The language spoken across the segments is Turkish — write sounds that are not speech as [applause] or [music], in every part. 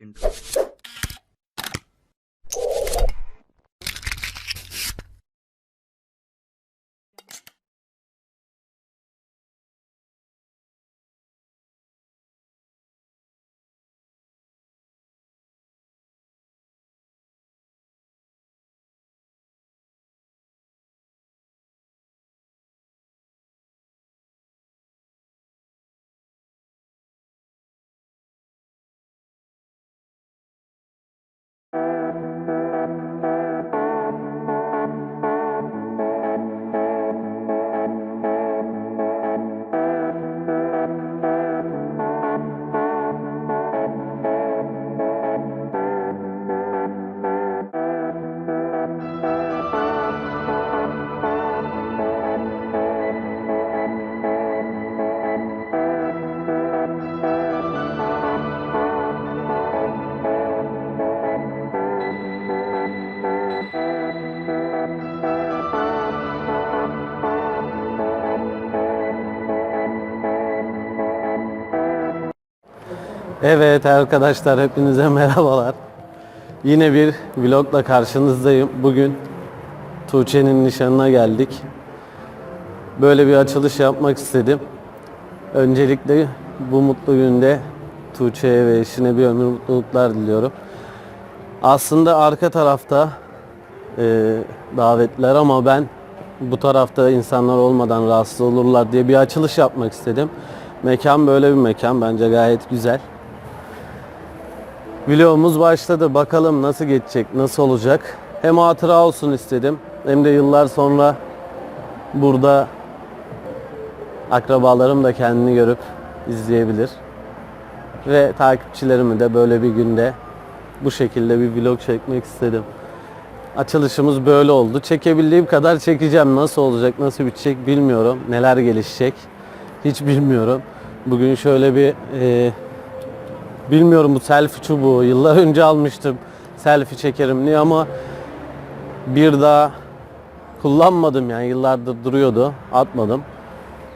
Şimdi Evet arkadaşlar hepinize [laughs] merhabalar. Yine bir vlogla karşınızdayım. Bugün Tuğçe'nin nişanına geldik. Böyle bir açılış yapmak istedim. Öncelikle bu mutlu günde Tuğçe'ye ve eşine bir ömür mutluluklar diliyorum. Aslında arka tarafta e, davetler ama ben bu tarafta insanlar olmadan rahatsız olurlar diye bir açılış yapmak istedim. Mekan böyle bir mekan bence gayet güzel. Vlogumuz başladı. Bakalım nasıl geçecek, nasıl olacak. Hem hatıra olsun istedim. Hem de yıllar sonra burada akrabalarım da kendini görüp izleyebilir. Ve takipçilerimi de böyle bir günde bu şekilde bir vlog çekmek istedim. Açılışımız böyle oldu. Çekebildiğim kadar çekeceğim. Nasıl olacak, nasıl bitecek bilmiyorum. Neler gelişecek hiç bilmiyorum. Bugün şöyle bir e, bilmiyorum bu selfie çubuğu yıllar önce almıştım. Selfie çekerim diye ama bir daha kullanmadım yani yıllardır duruyordu. Atmadım.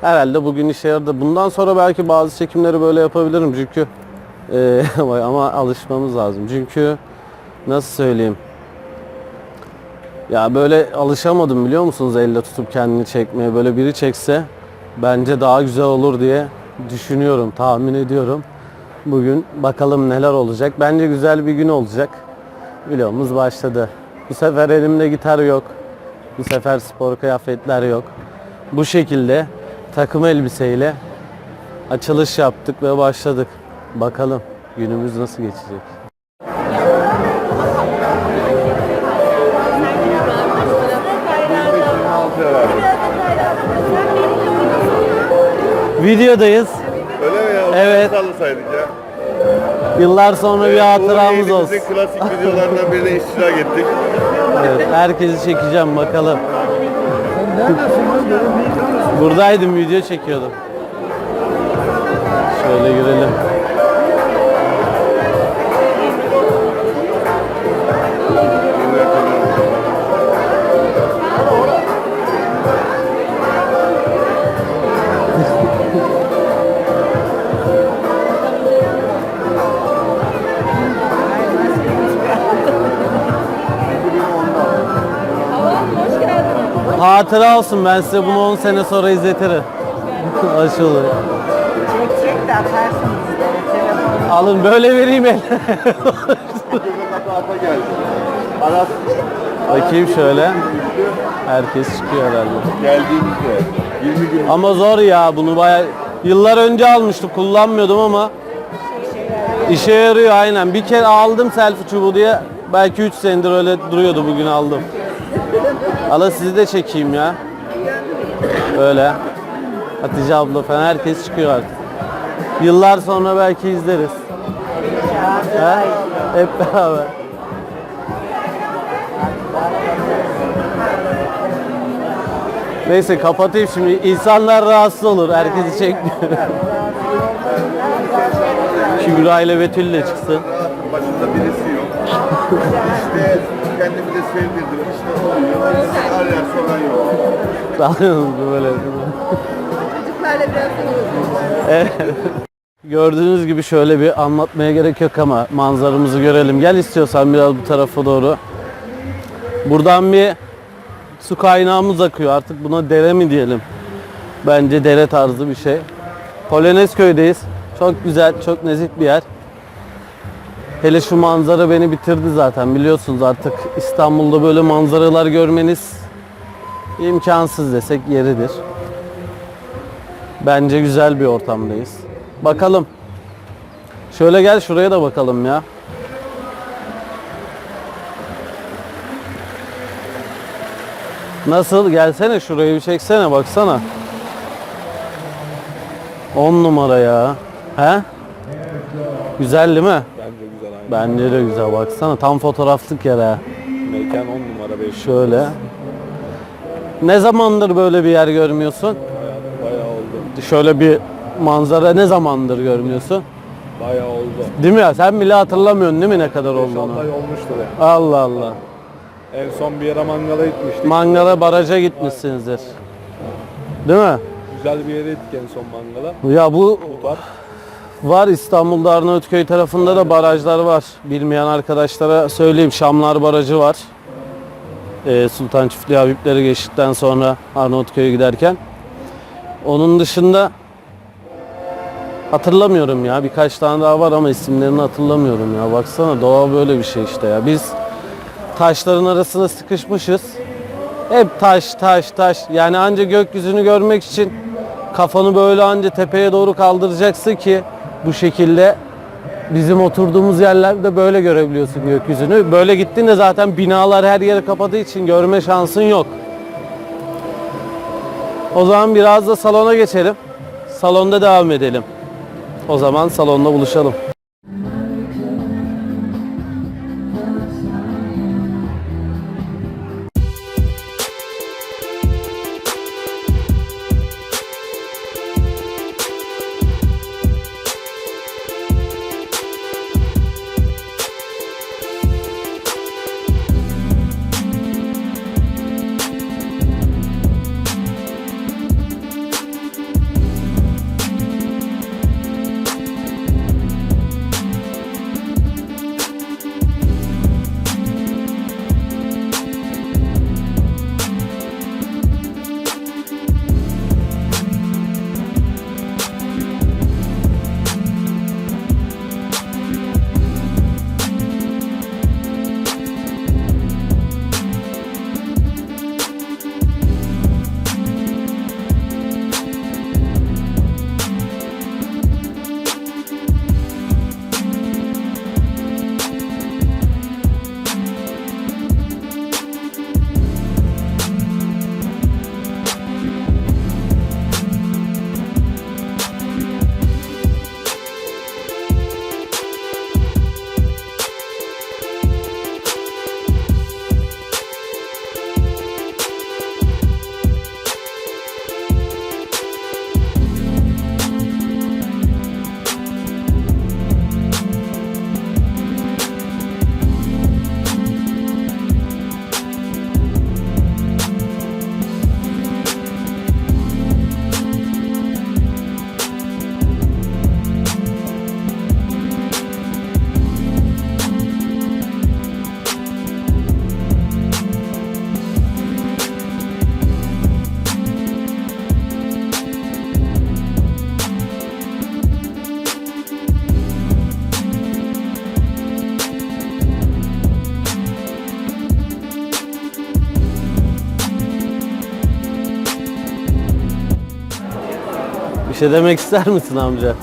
Herhalde bugün işe yaradı. Bundan sonra belki bazı çekimleri böyle yapabilirim çünkü e, [laughs] ama alışmamız lazım. Çünkü nasıl söyleyeyim? Ya böyle alışamadım biliyor musunuz elle tutup kendini çekmeye. Böyle biri çekse bence daha güzel olur diye düşünüyorum, tahmin ediyorum. Bugün bakalım neler olacak. Bence güzel bir gün olacak. Vlogumuz başladı. Bu sefer elimde gitar yok. Bu sefer spor kıyafetler yok. Bu şekilde takım elbiseyle açılış yaptık ve başladık. Bakalım günümüz nasıl geçecek. Videodayız. Evet. Sallasaydık ya. Yıllar sonra bir hatıramız Bu olsun. elimizin klasik [laughs] videolarından birine iştirak ettik. Evet, herkesi çekeceğim bakalım. Buradaydım video çekiyordum. Şöyle görelim. Hatıra olsun ben size bunu 10 sene sonra izletirim. Hoş olur. Çek çek de atarsınız telefonu. Alın böyle vereyim el. Ata geldi. Aras Bakayım şöyle. Herkes çıkıyor herhalde. geldiğimizde 20 gün Ama zor ya bunu baya yıllar önce almıştım kullanmıyordum ama işe yarıyor aynen. Bir kere aldım selfie çubuğu diye belki 3 senedir öyle duruyordu bugün aldım. Ala sizi de çekeyim ya. Öyle. Hatice abla falan herkes çıkıyor artık. Yıllar sonra belki izleriz. Ha? Hep beraber. Neyse kapatayım şimdi. İnsanlar rahatsız olur. Herkesi çekmiyor. Kübra ile Betül de çıksın. başında birisi yok. [laughs] kendimi de sevdirdim. İşte oluyor. Arayan soran yok. Dalıyorsunuz böyle. Çocuklarla biraz Evet. Gördüğünüz gibi şöyle bir anlatmaya gerek yok ama manzaramızı görelim. Gel istiyorsan biraz bu tarafa doğru. Buradan bir su kaynağımız akıyor. Artık buna dere mi diyelim? Bence dere tarzı bir şey. Polonezköy'deyiz. Çok güzel, çok nezih bir yer. Hele şu manzara beni bitirdi zaten. Biliyorsunuz artık İstanbul'da böyle manzaralar görmeniz imkansız desek yeridir. Bence güzel bir ortamdayız. Bakalım. Şöyle gel şuraya da bakalım ya. Nasıl? Gelsene şurayı bir çeksene baksana. 10 numara ya. He? Güzel değil mi? Bence de güzel baksana. Tam fotoğraflık yer ha. Mekan 10 numara 5. Şöyle. Ne zamandır böyle bir yer görmüyorsun? Bayağı, bayağı oldu. Şöyle bir manzara ne zamandır görmüyorsun? Bayağı oldu. Değil mi ya? Sen bile hatırlamıyorsun değil mi ne kadar 5-6 olduğunu? ay olmuştur ya. Allah Allah. En son bir yere mangala gitmiştik. Mangara baraja gitmişsinizdir. Değil mi? Güzel bir yere gittik en son mangala. Ya bu Bu var. İstanbul'da Arnavutköy tarafında da barajlar var. Bilmeyen arkadaşlara söyleyeyim. Şamlar Barajı var. Ee, Sultan Çiftliği Habibleri geçtikten sonra Arnavutköy'e giderken. Onun dışında hatırlamıyorum ya. Birkaç tane daha var ama isimlerini hatırlamıyorum ya. Baksana doğa böyle bir şey işte ya. Biz taşların arasına sıkışmışız. Hep taş taş taş. Yani anca gökyüzünü görmek için kafanı böyle anca tepeye doğru kaldıracaksın ki bu şekilde bizim oturduğumuz yerlerde böyle görebiliyorsun gökyüzünü. Böyle gittiğinde zaten binalar her yeri kapadığı için görme şansın yok. O zaman biraz da salona geçelim. Salonda devam edelim. O zaman salonda buluşalım. Şey demek ister misin amca?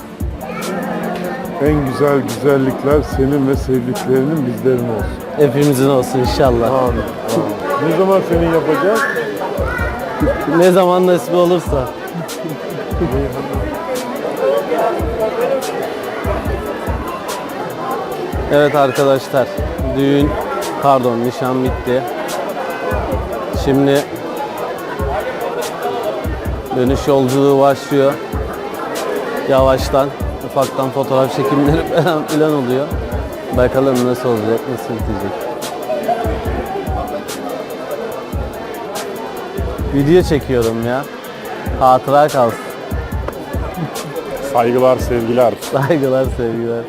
En güzel güzellikler senin ve sevdiklerinin bizlerin olsun. Hepimizin olsun inşallah. Amin. Amin. Ne zaman senin yapacağız? Ne zaman nasip olursa. Evet arkadaşlar, düğün, pardon nişan bitti. Şimdi dönüş yolculuğu başlıyor. Yavaştan, ufaktan fotoğraf çekimleri [laughs] falan filan oluyor. Bakalım nasıl olacak, nasıl bitecek. Video çekiyorum ya. Hatıra kalsın. Saygılar, sevgiler. Saygılar, sevgiler.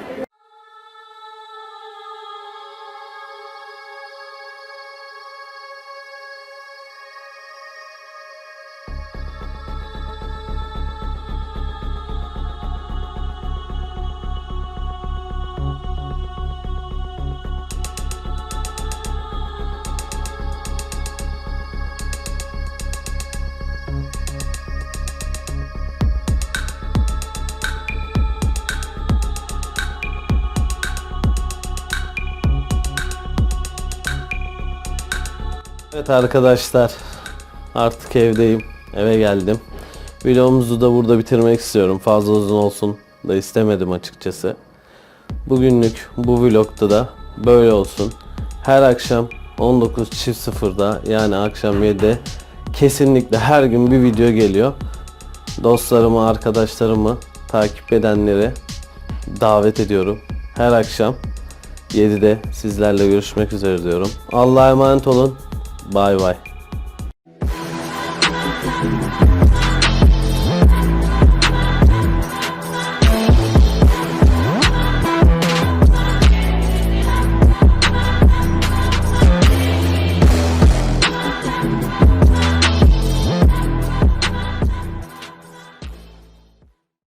Evet arkadaşlar artık evdeyim eve geldim Vlogumuzu da burada bitirmek istiyorum fazla uzun olsun da istemedim açıkçası Bugünlük bu vlogda da böyle olsun Her akşam 19.00'da yani akşam 7'de kesinlikle her gün bir video geliyor Dostlarımı, arkadaşlarımı, takip edenleri davet ediyorum. Her akşam 7'de sizlerle görüşmek üzere diyorum. Allah'a emanet olun. Bay bay.